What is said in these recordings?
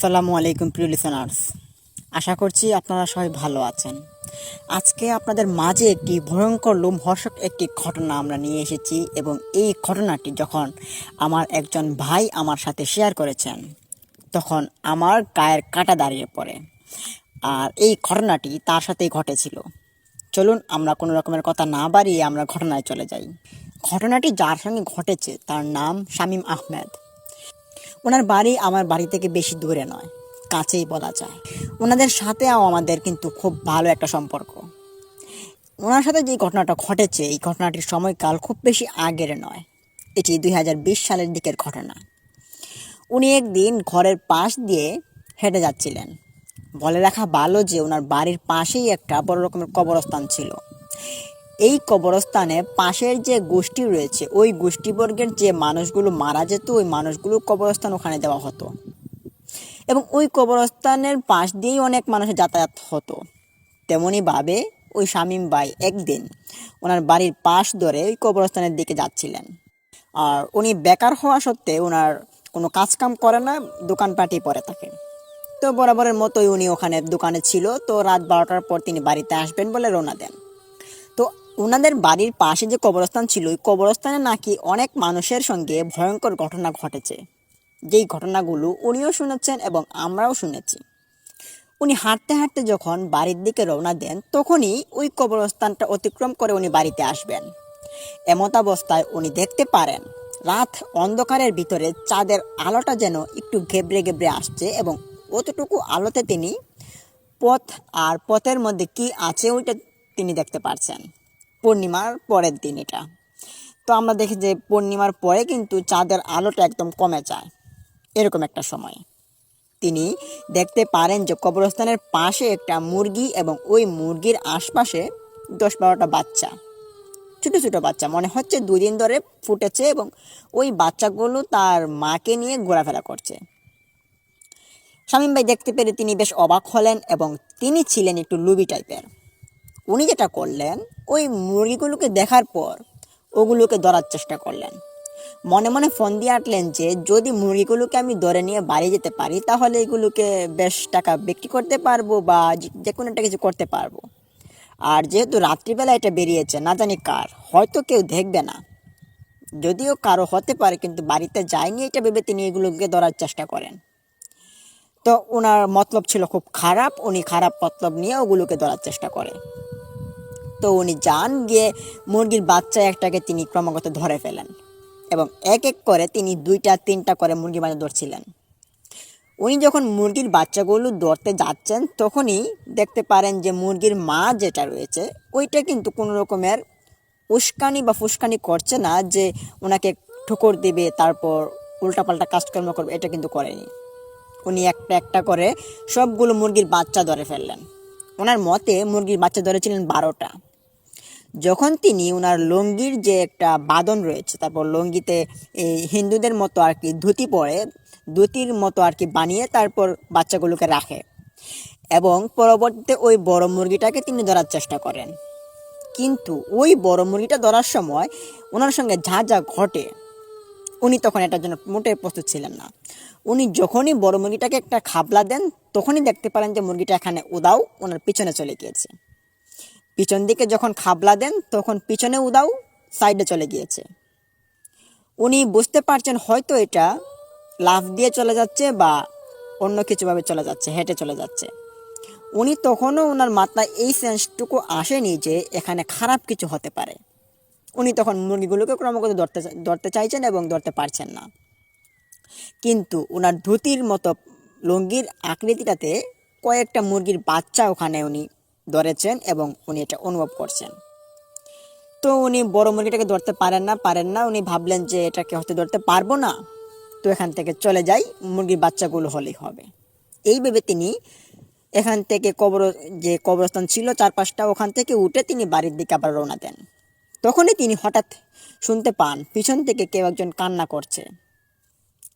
আসসালামু আলাইকুম, প্রিয় লিসেনার্স আশা করছি আপনারা সবাই ভালো আছেন। আজকে আপনাদের মাঝে একটি ভয়ঙ্কর লোমহর্ষক একটি ঘটনা আমরা নিয়ে এসেছি এবং এই ঘটনাটি যখন আমার একজন ভাই আমার সাথে শেয়ার করেছেন, তখন আমার গায়ের কাটা দাঁড়িয়ে পড়ে। আর এই ঘটনাটি তার সাথেই ঘটেছিল। চলুন আমরা কোনো রকমের কথা না বাড়িয়ে আমরা ঘটনায় চলে যাই। ঘটনাটি যার সঙ্গে ঘটেছে তার নাম শামীম আহমেদ। ওনার বাড়ি আমার বাড়ি থেকে বেশি দূরে নয়, কাছেই বলা যায়। ওনাদের সাথেও আমাদের কিন্তু খুব ভালো একটা সম্পর্ক। ওনার সাথে যে ঘটনাটা ঘটেছে, এই ঘটনাটির সময়কাল খুব বেশি আগের নয়। এটি দুই হাজার বিশ সালের দিকের ঘটনা। উনি একদিন ঘরের পাশ দিয়ে হেঁটে যাচ্ছিলেন। বলে রাখা ভালো যে, ওনার বাড়ির পাশেই একটা বড় রকমের কবরস্থান ছিল। এই কবরস্থানে পাশের যে গোষ্ঠী রয়েছে, ওই গোষ্ঠীবর্গের যে মানুষগুলো মারা যেত, ওই মানুষগুলো কবরস্থান ওখানে দেওয়া হতো। এবং ওই কবরস্থানের পাশ দিয়েই অনেক মানুষের যাতায়াত হতো। তেমনইভাবে ওই শামীম ভাই একদিন ওনার বাড়ির পাশ ধরে ওই কবরস্থানের দিকে যাচ্ছিলেন। আর উনি বেকার হওয়া সত্ত্বে ওনার কোনো কাজকাম করে না, দোকানপাটি পরে থাকে। তো বরাবরের মতোই উনি ওখানে দোকানে ছিল। তো রাত বারোটার পর তিনি বাড়িতে আসবেন বলে রওনা দেন। ওনাদের বাড়ির পাশে যে কবরস্থান ছিল, ওই কবরস্থানে নাকি অনেক মানুষের সঙ্গে ভয়ঙ্কর ঘটনা ঘটেছে। যেই ঘটনাগুলো উনিও শুনেছেন এবং আমরাও শুনেছি। উনি হাঁটতে হাঁটতে যখন বাড়ির দিকে রওনা দেন, তখনই ওই কবরস্থানটা অতিক্রম করে উনি বাড়িতে আসবেন। এমত অবস্থায় উনি দেখতে পারেন, রাত অন্ধকারের ভিতরে চাঁদের আলোটা যেন একটু ঘেবড়ে ঘেবড়ে আসছে এবং অতটুকু আলোতে তিনি পথ আর পথের মধ্যে কি আছে ওইটা তিনি দেখতে পারছেন। পূর্ণিমার পরের দিন এটা। তো আমরা দেখি যে পূর্ণিমার পরে কিন্তু চাঁদের আলোটা একদম কমে যায়। এরকম একটা সময়। তিনি দেখতে পারেন যে কবরস্থানের পাশে একটা মুরগি এবং ওই মুরগির আশপাশে দশ বারোটা বাচ্চা। ছোটো ছোটো বাচ্চা। মনে হচ্ছে দুই দিন ধরে ফুটেছে এবং ওই বাচ্চাগুলো তার মাকে নিয়ে ঘোরাফেরা করছে। শামীম ভাই দেখতে পেরে তিনি বেশ অবাক হলেন এবং তিনি ছিলেন একটু লুবি টাইপের উনি যেটা করলেন, ওই মুরগিগুলোকে দেখার পর ওগুলোকে ধরার চেষ্টা করলেন। মনে মনে ফোন দিয়ে আটলেন যে, যদি মুরগিগুলোকে আমি ধরে নিয়ে বাড়ি যেতে পারি, তাহলে এগুলোকে বেশ টাকা বিক্রি করতে পারব বা যে- কোনো একটা কিছু করতে পারব। আর যেহেতু রাত্রিবেলা এটা বেরিয়েছে, না জানি কার, হয়তো কেউ দেখবে না। যদিও কারও হতে পারে, কিন্তু বাড়িতে যায়নি এটা ভেবে তিনি এগুলোকে ধরার চেষ্টা করেন। তো ওনার মতলব ছিল খুব খারাপ, উনি খারাপ মতলব নিয়ে ওগুলোকে ধরার চেষ্টা করে তো উনি যান গিয়ে মুরগির বাচ্চা একটাকে তিনি ক্রমাগত ধরে ফেলেন এবং এক এক করে তিনি দুইটা, তিনটা করে মুরগি বাচ্চা ধরছিলেন। উনি যখন মুরগির বাচ্চাগুলো ধরতে যাচ্ছেন, তখনই দেখতে পারেন যে মুরগির মা যেটা রয়েছে, ওইটা কিন্তু কোনো রকমের উস্কানি বা ফুস্কানি করছে না যে ওনাকে ঠুকর দিবে, তারপর উল্টাপাল্টা কাজকর্ম করবে, এটা কিন্তু করেনি। উনি একটা একটা করে সবগুলো মুরগির বাচ্চা ধরে ফেললেন। ওনার মতে মুরগির বাচ্চা ধরেছিলেন বারোটা। যখন তিনি ওনার লুঙ্গির যে একটা বাদন রয়েছে, তারপর লুঙ্গিতে এই হিন্দুদের মতো আর কি ধুতি পরে, ধুতির মতো আর কি বানিয়ে তারপর বাচ্চাগুলোকে রাখে এবং পরবর্তীতে ওই বড় মুরগিটাকে তিনি ধরার চেষ্টা করেন। কিন্তু ওই বড় মুরগিটা ধরার সময় ওনার সঙ্গে যা যা ঘটে, উনি তখন এটার জন্য মোটে প্রস্তুত ছিলেন না। উনি যখনই বড় মুরগিটাকে একটা খাবলা দেন, তখনই দেখতে পারেন যে মুরগিটা এখানে উদাও ওনার পিছনে চলে গিয়েছে। পিছন দিকে যখন খাবলা দেন, তখন পিছনে উদাও সাইডে চলে গিয়েছে। উনি বুঝতে পারছেন হয়তো এটা লাফ দিয়ে চলে যাচ্ছে বা অন্য কিছুভাবে চলে যাচ্ছে, হেঁটে চলে যাচ্ছে। উনি তখনও ওনার মাথায় এই সেন্সটুকু আসেনি যে এখানে খারাপ কিছু হতে পারে। উনি তখন মুরগিগুলোকে ক্রমাগত ধরতে ধরতে চাইছেন এবং ধরতে পারছেন না। কিন্তু ওনার ধুতির মতো লুঙ্গির আকৃতিটাতে কয়েকটা মুরগির বাচ্চা ওখানে উনি ধরেছেন এবং উনি এটা অনুভব করছেন। তো উনি বড় মুরগিটাকে ধরতে পারেন না পারেন না, উনি ভাবলেন যে এটাকে হয়তো ধরতে পারব না, তো এখান থেকে চলে যাই, মুরগির বাচ্চাগুলো হলেই হবে। এই ভেবে তিনি এখান থেকে কবর, যে কবরস্থান ছিল চারপাশটা ওখান থেকে উঠে তিনি বাড়ির দিকে আবার রওনা দেন। তখনই তিনি হঠাৎ শুনতে পান, পিছন থেকে কেউ একজন কান্না করছে।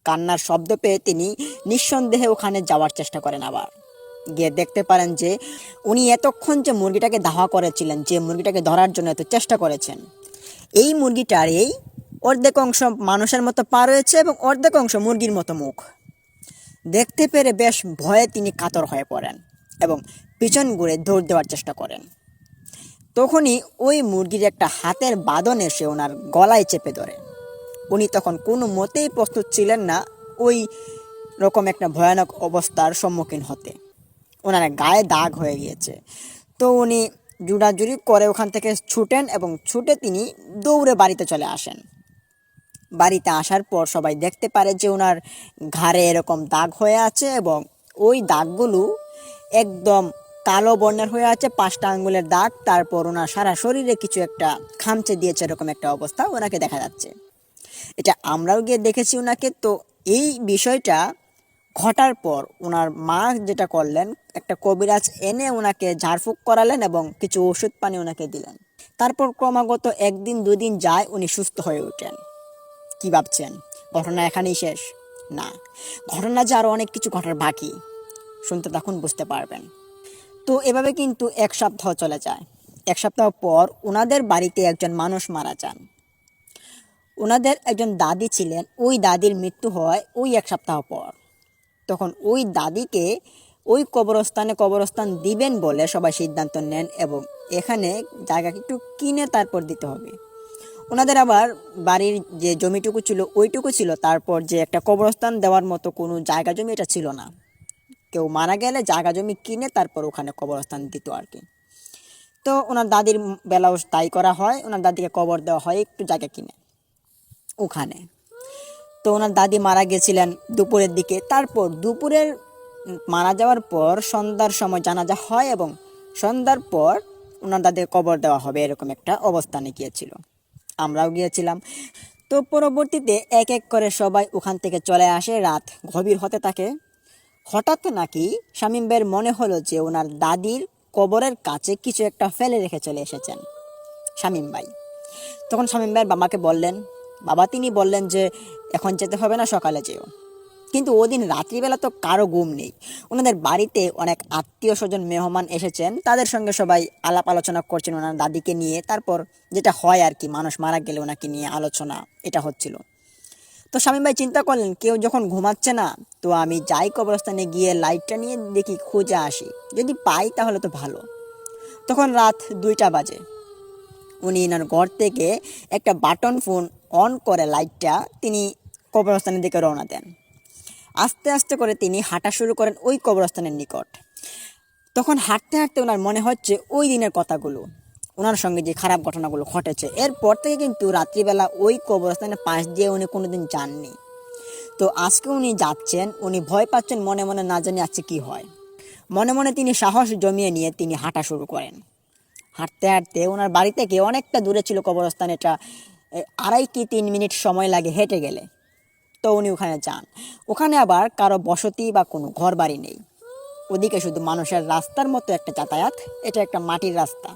কান্নার শব্দ পেয়ে তিনি নিঃসন্দেহে ওখানে যাওয়ার চেষ্টা করেন আবার। গিয়ে দেখতে পারেন যে উনি এতক্ষণ যে মুরগিটাকে ধাওয়া করেছিলেন, যে মুরগিটাকে ধরার জন্য এত চেষ্টা করেছেন, এই মুরগিটার এই অর্ধেক অংশ মানুষের মতো পা রয়েছে এবং অর্ধেক অংশ মুরগির মতো মুখ। দেখতে পেরে বেশ ভয়ে তিনি কাতর হয়ে পড়েন এবং পিছন ঘুরে দৌড় দেওয়ার চেষ্টা করেন। তখনই ওই মুরগির একটা হাতের বাঁধন এসে ওনার গলায় চেপে ধরে। উনি তখন কোনো মতেই প্রস্তুত ছিলেন না ওই রকম একটা ভয়ানক অবস্থার সম্মুখীন হতে। ওনার গায়ে দাগ হয়ে গিয়েছে। তো উনি জুড়াজুড়ি করে ওখান থেকে ছুটেন এবং ছুটে তিনি দৌড়ে বাড়িতে চলে আসেন। বাড়িতে আসার পর সবাই দেখতে পারে যে ওনার ঘাড়ে এরকম দাগ হয়ে আছে এবং ওই দাগগুলো একদম কালো বর্ণের হয়ে আছে, পাঁচটা আঙ্গুলের দাগ, তারপর ওনার সারা শরীরে কিছু একটা খামচে দিয়েছে এরকম একটা অবস্থা ওনাকে দেখা যাচ্ছে। এটা আমরাও গিয়ে দেখেছি ওনাকে তো এই বিষয়টা ঘটার পর ওনার মা যেটা করলেন, একটা কবিরাজ এনে ওনাকে ঝাড়ফুঁক করালেন এবং কিছু ওষুধ পানি ওনাকে দিলেন। তারপর ক্রমাগত একদিন, দুদিন যায় উনি সুস্থ হয়ে ওঠেন। কি ভাবছেন? ঘটনা এখানেই শেষ? না। ঘটনা যে আরও অনেক কিছু ঘটার বাকি, শুনতে তখন বুঝতে পারবেন। তো এভাবে কিন্তু এক সপ্তাহ চলে যায়। এক সপ্তাহ পর ওনাদের বাড়িতে একজন মানুষ মারা যান। ওনাদের একজন দাদি ছিলেন। ওই দাদির মৃত্যু হয় ওই এক সপ্তাহ পর। তখন ওই দাদিকে ওই কবরস্থানে কবরস্থান দিবেন বলে সবাই সিদ্ধান্ত নেন এবং এখানে জায়গা একটু কিনে তারপর দিতে হবে। ওনাদের আবার বাড়ির যে জমিটুকু ছিল ওইটুকু ছিল, তারপর যে একটা কবরস্থান দেওয়ার মতো কোনো জায়গা জমি এটা ছিল না। কেউ মারা গেলে জায়গা জমি কিনে তারপর ওখানে কবরস্থান দিত আর কি। তো ওনার দাদির বেলাও তাই করা হয়, ওনার দাদিকে কবর দেওয়া হয়, একটু জায়গা কিনে ওখানে। তো ওনার দাদি মারা গেছিলেন দুপুরের দিকে। তারপর দুপুরের মারা যাওয়ার পর সন্ধ্যার সময় জানাজা হয় এবং সন্ধ্যার পর ওনার দাদির কবর দেওয়া হবে এরকম একটা অবস্থানে গিয়েছিল। আমরাও গিয়েছিলাম। তো পরবর্তীতে এক এক করে সবাই ওখান থেকে চলে আসে। রাত গভীর হতে থাকে। হঠাৎ নাকি শামীম ভাইয়ের মনে হলো যে ওনার দাদির কবরের কাছে কিছু একটা ফেলে রেখে চলে এসেছেন শামীম ভাই। তখন শামীম ভাইয়ের বাবাকে বললেন বাবা তিনি বললেন যে, এখন যেতে হবে না, সকালে যেও। কিন্তু ওদিন রাত্রিবেলা তো কারও ঘুম নেই। ওনাদের বাড়িতে অনেক আত্মীয় স্বজন মেহমান এসেছেন। তাদের সঙ্গে সবাই আলাপ আলোচনা করছেন ওনার দাদিকে নিয়ে। তারপর যেটা হয় আর কি, মানুষ মারা গেলে ওনাকে নিয়ে আলোচনা, এটা হচ্ছিল। তো স্বামী ভাই চিন্তা করলেন, কেউ যখন ঘুমাচ্ছে না, তো আমি যাই কবরস্থানে গিয়ে লাইটটা নিয়ে দেখি, খুঁজে আসি। যদি পাই তাহলে তো ভালো। তখন রাত দুইটা বাজে। উনি এনার ঘর থেকে একটা বাটন ফোন অন করে লাইটটা তিনি কবরস্থানের দিকে রওনা দেন। আস্তে আস্তে করে তিনি হাঁটা শুরু করেন ওই কবরস্থানের নিকট। তখন হাঁটতে হাঁটতে ওনার মনে হচ্ছে ওই দিনের কথাগুলো, ওনার সঙ্গে যে খারাপ ঘটনাগুলো ঘটেছে। এরপর থেকে কিন্তু রাত্রিবেলা ওই কবরস্থানের পাশ দিয়ে উনি কোনোদিন যাননি। তো আজকে উনি যাচ্ছেন, উনি ভয় পাচ্ছেন, মনে মনে না জানি আজকে কি হয়। মনে মনে তিনি সাহস জমিয়ে নিয়ে তিনি হাঁটা শুরু করেন। হাঁটতে হাঁটতে ওনার বাড়ি থেকে অনেকটা দূরে ছিল কবরস্থান, এটা আড়াই কি তিন মিনিট সময় লাগে হেঁটে গেলে? তো উনি ওখানে যান। ওখানে আবার কারও বসতি বা কোনো ঘর বাড়ি নেই। ওদিকে শুধু মানুষের রাস্তার মতো একটা যাতায়াত, এটা একটা মাটির রাস্তা।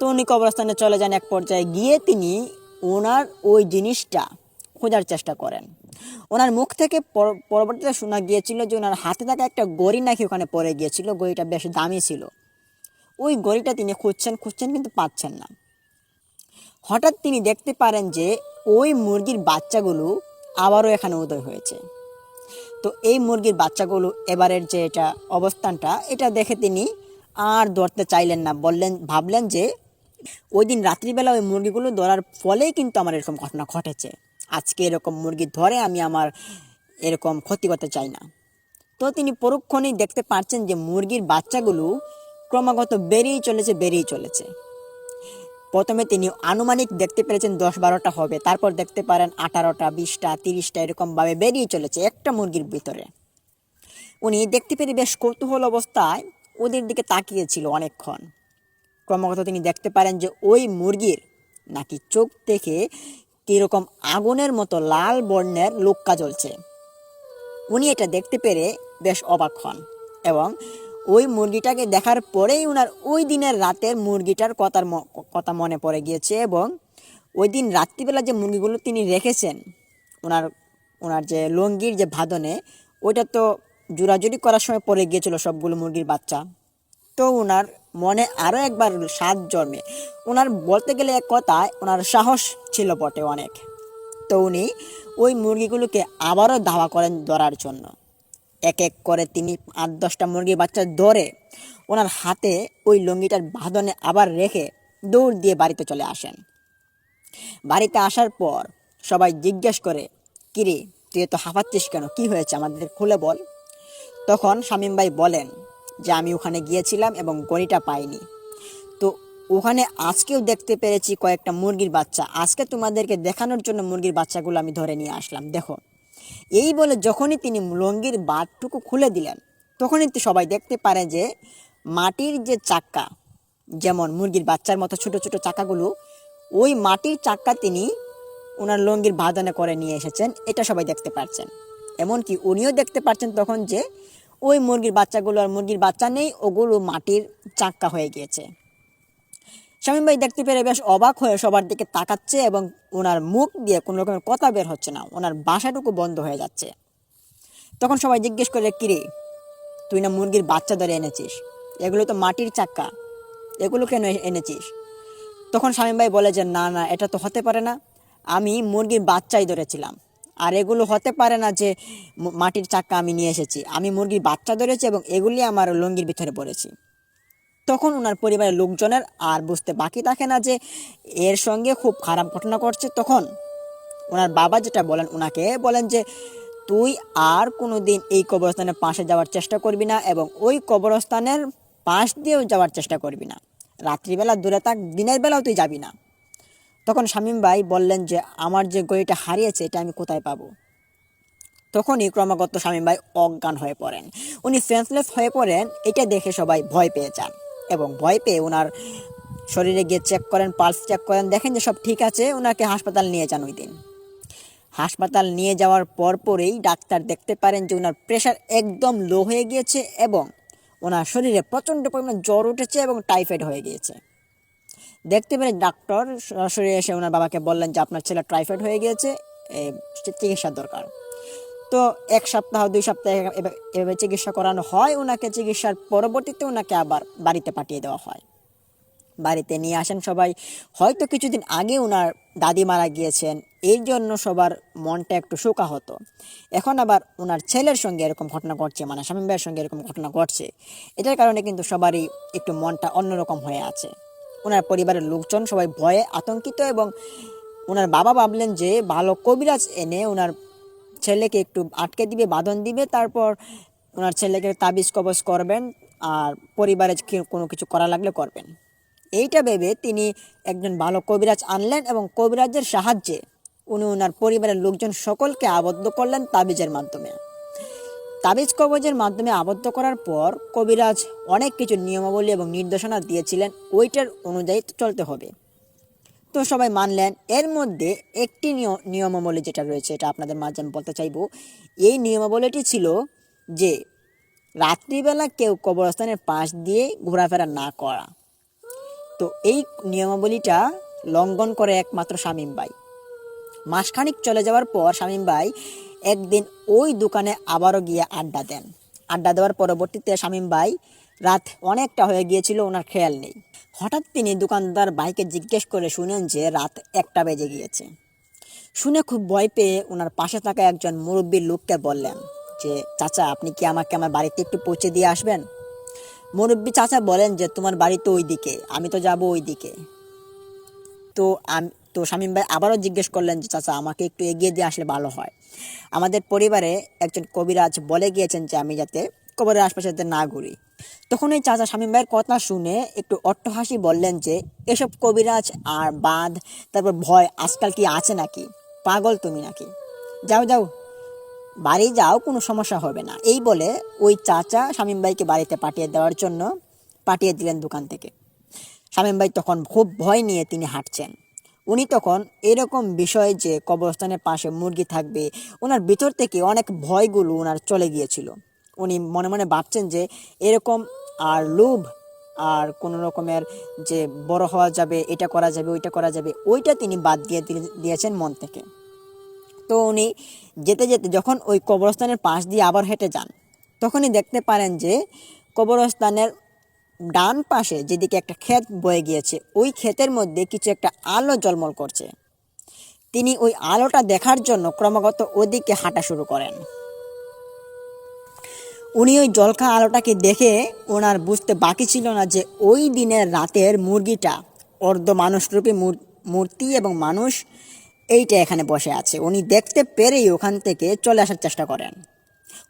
তো উনি কবরস্থানে চলে যান এক পর্যায়ে। গিয়ে তিনি ওনার ওই জিনিসটা খোঁজার চেষ্টা করেন। ওনার মুখ থেকে পর- পরবর্তীতে শোনা গিয়েছিল যে ওনার হাতে থাকা একটা গড়ি নাকি ওখানে পড়ে গিয়েছিল। গড়িটা বেশ দামি ছিল। ওই গড়িটা তিনি খুঁজছেন খুঁজছেন কিন্তু পাচ্ছেন না। হঠাৎ তিনি দেখতে পারেন যে ওই মুরগির বাচ্চাগুলো আবারও এখানে উদয় হয়েছে। তো এই মুরগির বাচ্চাগুলো এবারের যে এটা অবস্থানটা, এটা দেখে তিনি আর ধরতে চাইলেন না। বললেন, ভাবলেন যে ওই দিন রাত্রিবেলা ওই মুরগিগুলো ধরার ফলেই কিন্তু আমার এরকম ঘটনা ঘটেছে। আজকে এরকম মুরগি ধরে আমি আমার এরকম ক্ষতি করতে চাই না। তো তিনি পরক্ষণেই দেখতে পাচ্ছেন যে মুরগির বাচ্চাগুলো ক্রমাগত বেরিয়ে চলেছে বেরিয়ে চলেছে। প্রথমে তিনি আনুমানিক দেখতে পেরেছেন দশ বারোটা হবে, তারপর দেখতে পারেন আঠারোটা, বিশটা, তিরিশটা এরকমভাবে বেরিয়ে চলেছে একটা মুরগির ভিতরে। উনি দেখতে পেরে বেশ কৌতূহল অবস্থায় ওদের দিকে তাকিয়েছিল অনেকক্ষণ। ক্রমাগত তিনি দেখতে পারেন যে ওই মুরগির নাকি চোখ থেকে কীরকম আগুনের মতো লাল বর্ণের লোক্কা জ্বলছে। উনি এটা দেখতে পেরে বেশ অবাক হন এবং ওই মুরগিটাকে দেখার পরেই ওনার ওই দিনের রাতের মুরগিটার কথার কথা মনে পড়ে গিয়েছে এবং ওই দিন রাত্রিবেলা যে মুরগিগুলো তিনি রেখেছেন ওনার ওনার যে লঙ্গির যে ভাদনে, ওইটা তো জোরাজুরি করার সময় পড়ে গিয়েছিল সবগুলো মুরগির বাচ্চা। তো ওনার মনে আরও একবার স্বাদ জন্মে। ওনার বলতে গেলে এক কথায় ওনার সাহস ছিল বটে অনেক। তো উনি ওই মুরগিগুলোকে আবারও ধাওয়া করেন ধরার জন্য। এক এক করে তিনি আট, দশটা মুরগির বাচ্চা ধরে ওনার হাতে ওই লুঙ্গিটার বাঁধনে আবার রেখে দৌড় দিয়ে বাড়িতে চলে আসেন। বাড়িতে আসার পর সবাই জিজ্ঞেস করে, কিরে, তুই তো হাঁপাচ্ছিস কেন? কি হয়েছে? আমাদের খুলে বল। তখন শামীম ভাই বলেন যে, আমি ওখানে গিয়েছিলাম এবং গড়িটা পাইনি। তো ওখানে আজকেও দেখতে পেরেছি কয়েকটা মুরগির বাচ্চা। আজকে তোমাদেরকে দেখানোর জন্য মুরগির বাচ্চাগুলো আমি ধরে নিয়ে আসলাম। দেখো। এই বলে যখনই তিনি লঙ্গির বাঁধটুকু খুলে দিলেন, তখনই সবাই দেখতে পারে যে মাটির যে চাক্কা, যেমন মুরগির বাচ্চার মতো ছোট ছোট চাকাগুলো ওই মাটির চাক্কা তিনি ওনার লঙ্গির বাঁধনে করে নিয়ে এসেছেন, এটা সবাই দেখতে পাচ্ছেন এমনকি উনিও দেখতে পাচ্ছেন তখন যে ওই মুরগির বাচ্চাগুলো আর মুরগির বাচ্চা নেই, ওগুলো মাটির চাক্কা হয়ে গিয়েছে। শামীম ভাই দেখতে পেরে বেশ অবাক হয়ে সবার দিকে তাকাচ্ছে এবং ওনার মুখ দিয়ে কোনো রকমের কথা বের হচ্ছে না। ওনার বাসাটুকু বন্ধ হয়ে যাচ্ছে। তখন সবাই জিজ্ঞেস করে, কিরে, তুই না মুরগির বাচ্চা ধরে এনেছিস? এগুলো তো মাটির চাক্কা। এগুলো কেন এনেছিস? তখন শামীম ভাই বলে যে, না না, এটা তো হতে পারে না। আমি মুরগির বাচ্চাই ধরেছিলাম। আর এগুলো হতে পারে না যে মাটির চাক্কা আমি নিয়ে এসেছি। আমি মুরগির বাচ্চা ধরেছি এবং এগুলি আমার লুঙ্গির ভিতরে পড়েছি। তখন ওনার পরিবারের লোকজনের আর বুঝতে বাকি থাকে না যে এর সঙ্গে খুব খারাপ ঘটনা ঘটছে। তখন ওনার বাবা যেটা বলেন ওনাকে বলেন যে, তুই আর কোনো দিন এই কবরস্থানের পাশে যাওয়ার চেষ্টা করবি না এবং ওই কবরস্থানের পাশ দিয়েও যাওয়ার চেষ্টা করবি না। রাত্রিবেলা দূরে থাক, দিনের বেলাও তুই যাবি না। তখন শামীম ভাই বললেন যে, আমার যে গড়িটা হারিয়েছে, এটা আমি কোথায় পাবো? তখনই ক্রমাগত শামীম ভাই অজ্ঞান হয়ে পড়েন। উনি সেন্সলেস হয়ে পড়েন, এটা দেখে সবাই ভয় পেয়ে যান। এবং ভয় পেয়ে ওনার শরীরে গিয়ে চেক করেন পালস চেক করেন, দেখেন যে সব ঠিক আছে ওনাকে হাসপাতাল নিয়ে যান ওই দিন হাসপাতাল নিয়ে যাওয়ার পর পরপরেই ডাক্তার দেখতে পারেন যে ওনার প্রেশার একদম লো হয়ে গিয়েছে এবং ওনার শরীরে প্রচণ্ড পরিমাণে জ্বর উঠেছে এবং টাইফয়েড হয়ে গিয়েছে। দেখতে পেরে ডাক্তার সরাসরি এসে ওনার বাবাকে বললেন যে আপনার ছেলে টাইফয়েড হয়ে গিয়েছে চিকিৎসার দরকার। তো এক সপ্তাহ, দুই সপ্তাহ এভাবে- চিকিৎসা করানো হয়। ওনাকে চিকিৎসার পরবর্তীতে ওনাকে আবার বাড়িতে পাঠিয়ে দেওয়া হয়। বাড়িতে নিয়ে আসেন সবাই। হয়তো কিছুদিন আগে ওনার দাদি মারা গিয়েছেন। এই জন্য সবার মনটা একটু শোকা হতো এখন আবার ওনার ছেলের সঙ্গে এরকম ঘটনা ঘটছে মানে স্বামী ভাইয়ের সঙ্গে এরকম ঘটনা ঘটছে। এটার কারণে কিন্তু সবারই একটু মনটা অন্যরকম হয়ে আছে। ওনার পরিবারের লোকজন সবাই ভয়ে আতঙ্কিত এবং ওনার বাবা ভাবলেন যে, ভালো কবিরাজ এনে ওনার ছেলেকে একটু আটকে দিবে, বাঁধন দিবে, তারপর ওনার ছেলেকে তাবিজ কবজ করবেন আর পরিবারে কোনো কিছু করা লাগলে করবেন। এইটা ভেবে তিনি একজন ভালো কবিরাজ আনলেন এবং কবিরাজের সাহায্যে উনি ওনার পরিবারের লোকজন সকলকে আবদ্ধ করলেন তাবিজের মাধ্যমে। তাবিজ কবজের মাধ্যমে আবদ্ধ করার পর কবিরাজ অনেক কিছু নিয়মাবলী এবং নির্দেশনা দিয়েছিলেন, ওইটার অনুযায়ী চলতে হবে। তো সবাই মানলেন। এর মধ্যে একটি নিয়- নিয়মাবলী যেটা রয়েছে, এটা আপনাদের মাঝে আমি বলতে চাইব। এই নিয়মাবলীটি ছিল যে, রাত্রিবেলা কেউ কবরস্থানের পাশ দিয়ে ঘোরাফেরা না করা। তো এই নিয়মাবলীটা লঙ্ঘন করে একমাত্র শামীম ভাই। মাসখানিক চলে যাওয়ার পর শামীম ভাই একদিন ওই দোকানে আবারও গিয়ে আড্ডা দেন। আড্ডা দেওয়ার পরবর্তীতে শামীম ভাই রাত অনেকটা হয়ে গিয়েছিল, ওনার খেয়াল নেই। হঠাৎ তিনি দোকানদার বাইকে জিজ্ঞেস করে শুনেন যে রাত একটা বেজে গিয়েছে। শুনে খুব ভয় পেয়ে ওনার পাশে থাকা একজন মুরব্বীর লোককে বললেন যে, চাচা, আপনি কি আমাকে আমার বাড়িতে একটু পৌঁছে দিয়ে আসবেন? মুরব্বী চাচা বলেন যে, তোমার বাড়ি তো ওই দিকে আমি তো যাব ওই দিকে তো আমি, তো শামীম ভাই আবারও জিজ্ঞেস করলেন যে, চাচা, আমাকে একটু এগিয়ে দিয়ে আসলে ভালো হয়। আমাদের পরিবারে একজন কবিরাজ বলে গিয়েছেন যে, আমি যাতে কবরের আশপাশে না ঘুরি। তখন এই চাচা শামীম ভাইয়ের কথা শুনে একটু অট্টহাসি বললেন যে, এসব কবিরাজ আর বাঁধ, তারপর ভয়, আজকাল কি আছে নাকি? পাগল তুমি নাকি? যাও যাও, বাড়ি যাও, কোনো সমস্যা হবে না। এই বলে ওই চাচা শামীম ভাইকে বাড়িতে পাঠিয়ে দেওয়ার জন্য পাঠিয়ে দিলেন দোকান থেকে। শামীম ভাই তখন খুব ভয় নিয়ে তিনি হাঁটছেন। উনি তখন এরকম বিষয় যে কবরস্থানের পাশে মুরগি থাকবে, ওনার ভিতর থেকে অনেক ভয়গুলো ওনার চলে গিয়েছিল। উনি মনে মনে ভাবছেন যে এরকম আর লোভ আর কোনো রকমের যে বড় হওয়া যাবে, এটা করা যাবে, ওইটা করা যাবে, ওইটা তিনি বাদ দিয়ে দিয়ে- দিয়েছেন মন থেকে। তো উনি যেতে যেতে যখন ওই কবরস্থানের পাশ দিয়ে আবার হেঁটে যান, তখনই দেখতে পারেন যে কবরস্থানের ডান পাশে যেদিকে একটা ক্ষেত বয়ে গিয়েছে, ওই ক্ষেতের মধ্যে কিছু একটা আলো জলমল করছে। তিনি ওই আলোটা দেখার জন্য ক্রমাগত ওদিকে হাঁটা শুরু করেন। উনি ওই জলখা আলোটাকে দেখে ওনার বুঝতে বাকি ছিল না যে ওই দিনের রাতের মুরগিটা অর্ধ মানুষরূপী মূর- মূর্তি এবং মানুষ এইটা এখানে বসে আছে। উনি দেখতে পেরেই ওখান থেকে চলে আসার চেষ্টা করেন।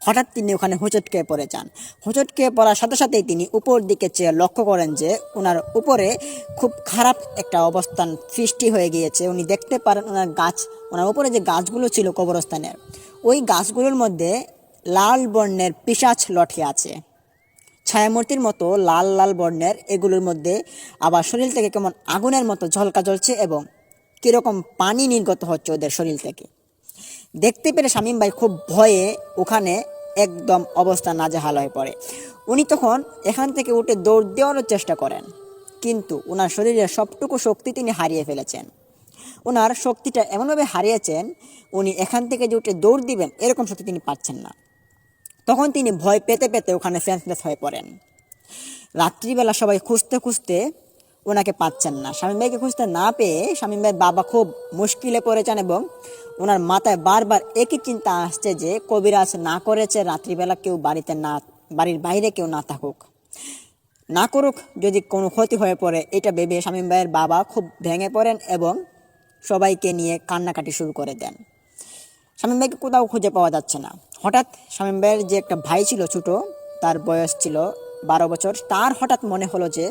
হঠাৎ তিনি ওখানে হোঁচটকে পড়ে যান। হোঁচটকে পড়ার সাথে সাথেই তিনি উপর দিকে চেয়ে লক্ষ্য করেন যে ওনার উপরে খুব খারাপ একটা অবস্থান সৃষ্টি হয়ে গিয়েছে। উনি দেখতে পারেন ওনার গাছ, ওনার উপরে যে গাছগুলো ছিল কবরস্থানের, ওই গাছগুলোর মধ্যে লাল বর্ণের পিসাচ লঠে আছে। ছায়ামূর্তির মতো লাল লাল বর্ণের এগুলোর মধ্যে আবার শরীর থেকে কেমন আগুনের মতো ঝলকা জ্বলছে এবং কীরকম পানি নির্গত হচ্ছে ওদের শরীর থেকে। দেখতে পেরে শামীম ভাই খুব ভয়ে ওখানে একদম অবস্থা নাজেহাল হয়ে পড়ে। উনি তখন এখান থেকে উঠে দৌড় দেওয়ারও চেষ্টা করেন, কিন্তু ওনার শরীরের সবটুকু শক্তি তিনি হারিয়ে ফেলেছেন। ওনার শক্তিটা এমনভাবে হারিয়েছেন, উনি এখান থেকে যে উঠে দৌড় দিবেন, এরকম শক্তি তিনি পাচ্ছেন না। তখন তিনি ভয় পেতে পেতে ওখানে সেন্সলেস হয়ে পড়েন। রাত্রিবেলা সবাই খুঁজতে খুঁজতে ওনাকে পাচ্ছেন না। স্বামী ভাইকে খুঁজতে না পেয়ে স্বামী ভাইয়ের বাবা খুব মুশকিলে পড়েছেন এবং ওনার মাথায় বারবার একই চিন্তা আসছে যে কবিরাজ না করেছে, রাত্রিবেলা কেউ বাড়িতে না, বাড়ির বাইরে কেউ না থাকুক। না করুক, যদি কোনো ক্ষতি হয়ে পড়ে, এটা ভেবে স্বামী ভাইয়ের বাবা খুব ভেঙে পড়েন এবং সবাইকে নিয়ে কান্নাকাটি শুরু করে দেন। শামীম ভাইকে কোথাও খুঁজে পাওয়া যাচ্ছে না। হঠাৎ শামীম ভাইয়ের যে একটা ভাই ছিল ছোট, তার বয়স ছিল বারো বছর, তার হঠাৎ মনে হলো যে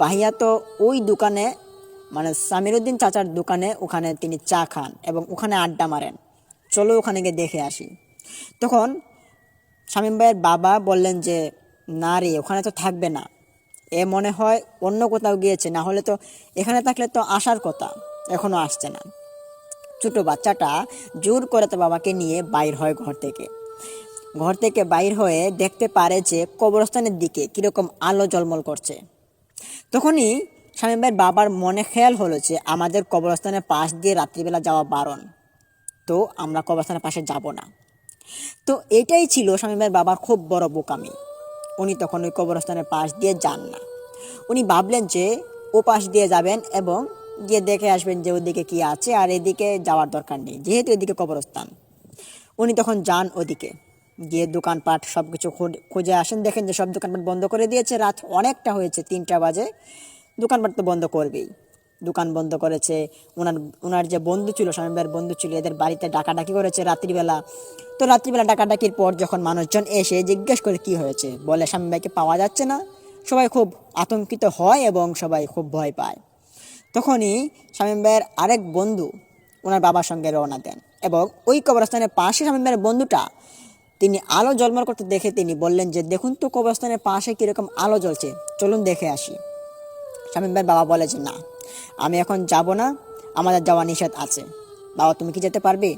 ভাইয়া তো ওই দোকানে মানে সামিরুদ্দিন চাচার দোকানে ওখানে তিনি চা খান এবং ওখানে আড্ডা মারেন। চলো ওখানে গিয়ে দেখে আসি। তখন শামীম ভাইয়ের বাবা বললেন যে, না রে, ওখানে তো থাকবে না। এ মনে হয় অন্য কোথাও গিয়েছে, না হলে তো এখানে থাকলে তো আসার কথা এখনও আসছে না। ছোট বাচ্চাটা জোর করে তার বাবাকে নিয়ে বাইর হয় ঘর থেকে। ঘর থেকে বাইর হয়ে দেখতে পারে যে কবরস্থানের দিকে কীরকম আলো জলমল করছে। তখনই স্বামী ভাইয়ের বাবার মনে খেয়াল হলো যে আমাদের কবরস্থানের পাশ দিয়ে রাত্রিবেলা যাওয়া বারণ। তো আমরা কবরস্থানের পাশে যাব না। তো এটাই ছিল স্বামী ভাইয়ের বাবার খুব বড় বোকামি। উনি তখন ওই কবরস্থানের পাশ দিয়ে যান না। উনি ভাবলেন যে ও পাশ দিয়ে যাবেন এবং গিয়ে দেখে আসবেন যে ওদিকে কি আছে আর এদিকে যাওয়ার দরকার নেই, যেহেতু এদিকে কবরস্থান। উনি তখন যান ওদিকে। গিয়ে দোকানপাট সব কিছু খুঁজে আসেন, দেখেন যে সব দোকানপাট বন্ধ করে দিয়েছে। রাত অনেকটা হয়েছে, তিনটা বাজে। দোকানপাট তো বন্ধ করবেই। দোকান বন্ধ করেছে ওনার ওনার যে বন্ধু ছিল স্বামীবার বন্ধু ছিল, এদের বাড়িতে ডাকাডাকি করেছে রাত্রিবেলা তো রাত্রিবেলা ডাকাডাকির পর যখন মানুষজন এসে জিজ্ঞেস করে কি হয়েছে, বলে স্বামী ভাইকে পাওয়া যাচ্ছে না। সবাই খুব আতঙ্কিত হয় এবং সবাই খুব ভয় পায়। তখনই শামীম ভাইয়ের আরেক বন্ধু ওনার বাবার সঙ্গে রওনা দেন এবং ওই কবরস্থানের পাশে শামীম ভাইয়ের বন্ধুটা তিনি আলো জলমল করতে দেখে তিনি বললেন যে, দেখুন তো কবরস্থানের পাশে কীরকম আলো জ্বলছে। চলুন দেখে আসি। শামীম ভাইয়ের বাবা বলে যে, না, আমি এখন যাব না। আমাদের যাওয়া নিষেধ আছে। বাবা, তুমি কি যেতে পারবে?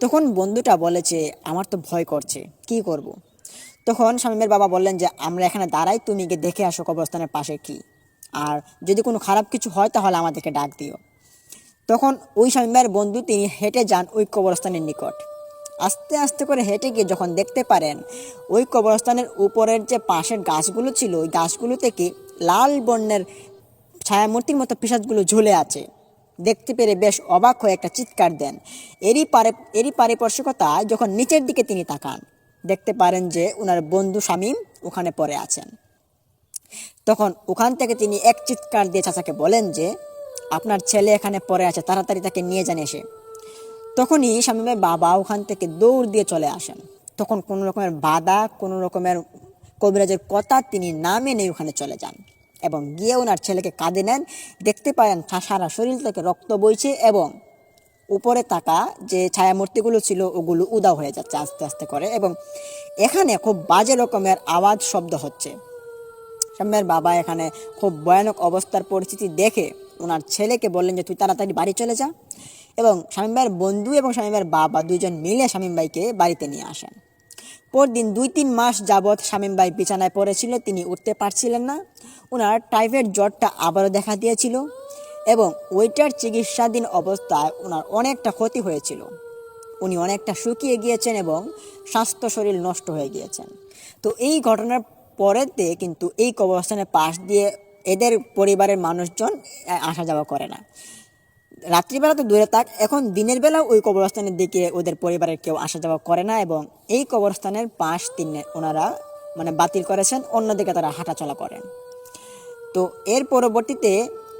তখন বন্ধুটা বলেছে আমার তো ভয় করছে। কি করব। তখন শামীমের বাবা বললেন যে, আমরা এখানে দাঁড়াই। তুমি গিয়ে দেখে আসো কবরস্থানের পাশে কি। আর যদি কোনো খারাপ কিছু হয়, তাহলে আমাদেরকে ডাক দিও। তখন ওই স্বামীর বন্ধু তিনি হেঁটে যান ওই কবরস্থানের নিকট। আস্তে আস্তে করে হেঁটে গিয়ে যখন দেখতে পারেন, ওই কবরস্থানের উপরের যে পাশের গাছগুলো ছিল, ওই গাছগুলো থেকে লাল বর্ণের ছায়ামূর্তির মতো পিসাজগুলো ঝুলে আছে। দেখতে পেরে বেশ অবাক হয়ে একটা চিৎকার দেন। এরই পারে, এরই পারিপার্শ্বিকতায় যখন নিচের দিকে তিনি তাকান, দেখতে পারেন যে ওনার বন্ধু শামীম ওখানে পড়ে আছেন। তখন ওখান থেকে তিনি এক চিৎকার দিয়ে চাচাকে বলেন যে, আপনার ছেলে এখানে পড়ে আছে, তাড়াতাড়ি তাকে নিয়ে যান এসে। তখনই শামীমের বাবা ওখান থেকে দৌড় দিয়ে চলে আসেন। তখন কোনো রকমের বাধা, কোনো রকমের কবিরাজের কথা তিনি না মেনে ওখানে চলে যান এবং গিয়ে ওনার ছেলেকে কাঁদে নেন। দেখতে পারেন সারা শরীর থেকে রক্ত বইছে এবং উপরে থাকা যে ছায়ামূর্তিগুলো ছিল, ওগুলো উদাও হয়ে যাচ্ছে আস্তে আস্তে করে এবং এখানে খুব বাজে রকমের আওয়াজ, শব্দ হচ্ছে। শাম্যের বাবা এখানে খুব ভয়ানক অবস্থার পরিস্থিতি দেখে ওনার ছেলেকে বললেন যে, তুই তাড়াতাড়ি বাড়ি চলে যা। এবং শামীম ভাইয়ের বন্ধু এবং শামীম ভাইয়ের বাবা দুইজন মিলে শামীম ভাইকে বাড়িতে নিয়ে আসেন। পরদিন দুই তিন মাস যাবৎ শামীম ভাই বিছানায় পড়েছিল, তিনি উঠতে পারছিলেন না। ওনার টাইফয়েড জ্বরটা আবারও দেখা দিয়েছিল এবং ওইটার চিকিৎসাধীন অবস্থায় ওনার অনেকটা ক্ষতি হয়েছিল। উনি অনেকটা শুকিয়ে গিয়েছেন এবং স্বাস্থ্য শরীর নষ্ট হয়ে গিয়েছেন। তো এই ঘটনার পরেতে কিন্তু এই কবরস্থানের পাশ দিয়ে এদের পরিবারের মানুষজন আসা যাওয়া করে না। রাত্রিবেলা তো দূরে থাক, এখন দিনের বেলা ওই কবরস্থানের দিকে ওদের পরিবারের কেউ আসা যাওয়া করে না এবং এই কবরস্থানের পাশ তিনে ওনারা মানে বাতিল করেছেন, অন্যদিকে তারা হাঁটাচলা করেন। তো এর পরবর্তীতে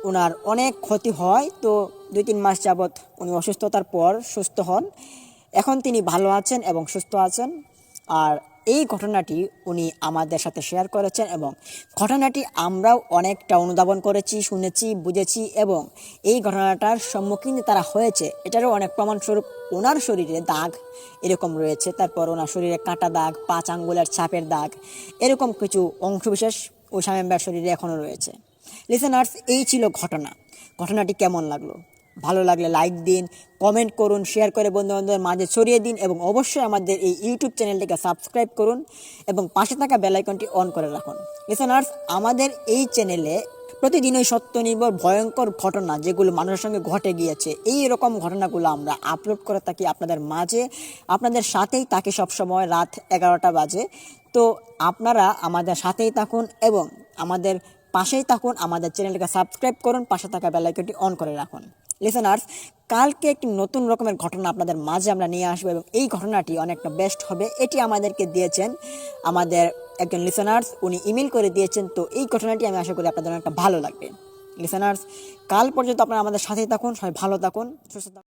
ওনার অনেক ক্ষতি হয়, তো দুই তিন মাস যাবৎ উনি অসুস্থতার পর সুস্থ হন। এখন তিনি ভালো আছেন এবং সুস্থ আছেন। আর এই ঘটনাটি উনি আমাদের সাথে শেয়ার করেছেন এবং ঘটনাটি আমরাও অনেকটা অনুধাবন করেছি, শুনেছি, বুঝেছি এবং এই ঘটনাটার সম্মুখীন তারা হয়েছে। এটারও অনেক প্রমাণস্বরূপ ওনার শরীরে দাগ এরকম রয়েছে। তারপর ওনার শরীরে কাটা দাগ, পাঁচ আঙ্গুলের ছাপের দাগ, এরকম কিছু অংশবিশেষ ওই স্বামীর শরীরে এখনও রয়েছে। লিসেনার্স এই ছিল ঘটনা। ঘটনাটি কেমন লাগল? ভালো লাগলে লাইক দিন কমেন্ট করুন শেয়ার করে বন্ধু বান্ধবের মাঝে ছড়িয়ে দিন এবং অবশ্যই আমাদের এই ইউটিউব চ্যানেলটিকে সাবস্ক্রাইব করুন এবং পাশে থাকা বেলাইকনটি অন করে রাখুন। লিসেনার্স আমাদের এই চ্যানেলে প্রতিদিনই সত্য নির্ভর ভয়ঙ্কর ঘটনা যেগুলো মানুষের সঙ্গে ঘটে গিয়েছে, এই রকম ঘটনাগুলো আমরা আপলোড করে থাকি আপনাদের মাঝে, আপনাদের সাথেই থাকি সবসময় রাত এগারোটা বাজে। তো আপনারা আমাদের সাথেই থাকুন এবং আমাদের পাশেই থাকুন, আমাদের চ্যানেলটাকে সাবস্ক্রাইব করুন, পাশে থাকা বেলাইকনটি অন করে রাখুন। লিসেনার্স কালকে একটি নতুন রকমের ঘটনা আপনাদের মাঝে আমরা নিয়ে আসব এবং এই ঘটনাটি অনেকটা বেস্ট হবে। এটি আমাদেরকে দিয়েছেন আমাদের একজন লিসেনার্স উনি ইমেল করে দিয়েছেন, তো এই ঘটনাটি আমি আশা করি আপনাদের অনেকটা ভালো লাগবে। লিসেনার্স কাল পর্যন্ত আপনারা আমাদের সাথেই থাকুন, সবাই ভালো থাকুন, সুস্থ থাকুন।